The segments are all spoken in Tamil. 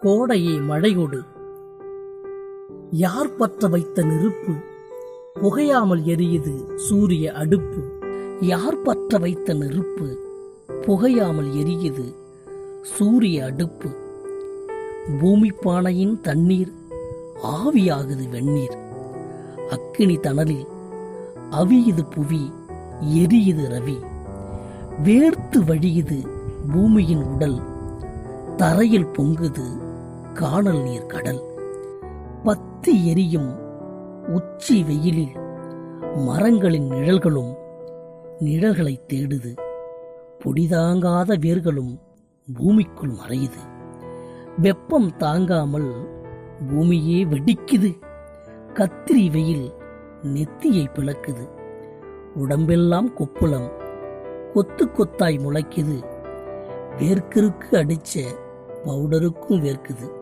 கோடையை மழையொடு. யார் பற்ற வைத்த நெருப்பு? புகையாமல் எரியுது சூரிய அடுப்பு. யார் பற்ற வைத்த நெருப்பு? புகையாமல் எரியுது சூரிய அடுப்பு. பூமி பானையின் தண்ணீர் ஆவியாகுது வெந்நீர். அக்கினி தணலில் அவியுது புவி எரியுது ரவி. வேர்த்து வழியுது பூமியின் உடல் தரையில் பொங்குது காணல் நீர் கடல். பத்தி எரியும் உச்சி வெயிலில் மரங்களின் நிழல்களும் நிழல்களை தேடுது. பொடிதாங்காத வேர்களும் பூமிக்குள் மறையுது. வெப்பம் தாங்காமல் பூமியே வெடிக்குது. கத்திரி வெயில் நெத்தியை பிளக்குது. உடம்பெல்லாம் கொப்புளம் கொத்து கொத்தாய் முளைக்குது. வேர்க்கிருக்கு அடிச்ச பவுடருக்கும் வேர்க்குது.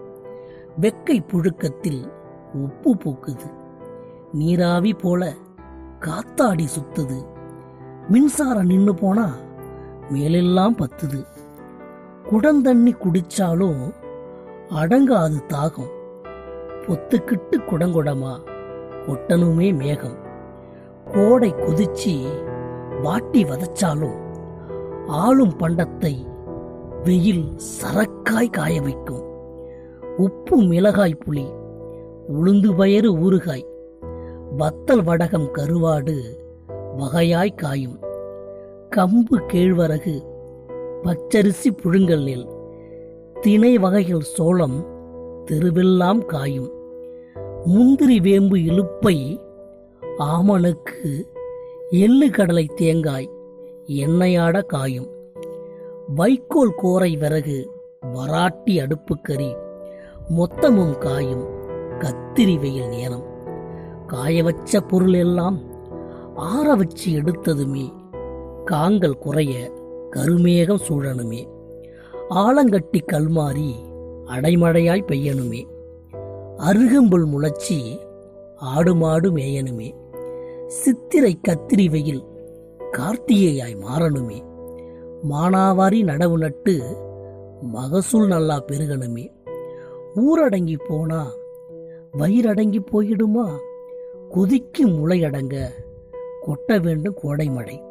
வெக்கை புழுக்கத்தில் உப்பு பூக்குது. நீராவி போல காத்தாடி சுத்துது. மின்சாரம் நின்று போனா மேலெல்லாம் பத்துது. குடந்தண்ணி குடிச்சாலும் அடங்காது தாகம். பொத்துக்கிட்டு குடங்குடமா ஒட்டனுமே மேகம். கோடை கொதிச்சு வாட்டி வதச்சாலும் ஆளும் பண்டத்தை வெயில் சரக்காய் காய வைக்கும். உப்பு மிளகாய் புளி உளுந்து பயறு ஊறுகாய் வத்தல் வடகம் கருவாடு வகையாய் காயும். கம்பு கேழ்வரகு பச்சரிசி புழுங்கல் நெல் திணை வகைகள் சோளம் தெருவெல்லாம் காயும். முந்திரி வேம்பு இழுப்பை ஆமனுக்கு எள்ளு கடலை தேங்காய் எண்ணெயாட காயும். வைக்கோல் கோரை விறகு வராட்டி அடுப்புக்கறி மொத்தமும் காயும் கத்திரி வெயில் நேரம் காய வச்ச பொருள் எல்லாம் ஆற வச்சு எடுத்ததுமே காங்கள் குறைய கருமேகம் சூழணுமே. ஆலங்கட்டி கல்மாறி அடைமழையாய் பெய்யணுமே. அருகம்புல் முளைச்சி ஆடு மாடு மேயணுமே. சித்திரை கத்திரி வெயில் கார்த்திகையாய் மாறணுமே. மானாவாரி நடவு நட்டு மகசூல் நல்லா பெருகணுமே. ஊரடங்கி போனா வயிறடங்கி போயிடுமா? கொதிக்கும் முளையடங்க. கொட்ட வேண்டும் கோடை மழை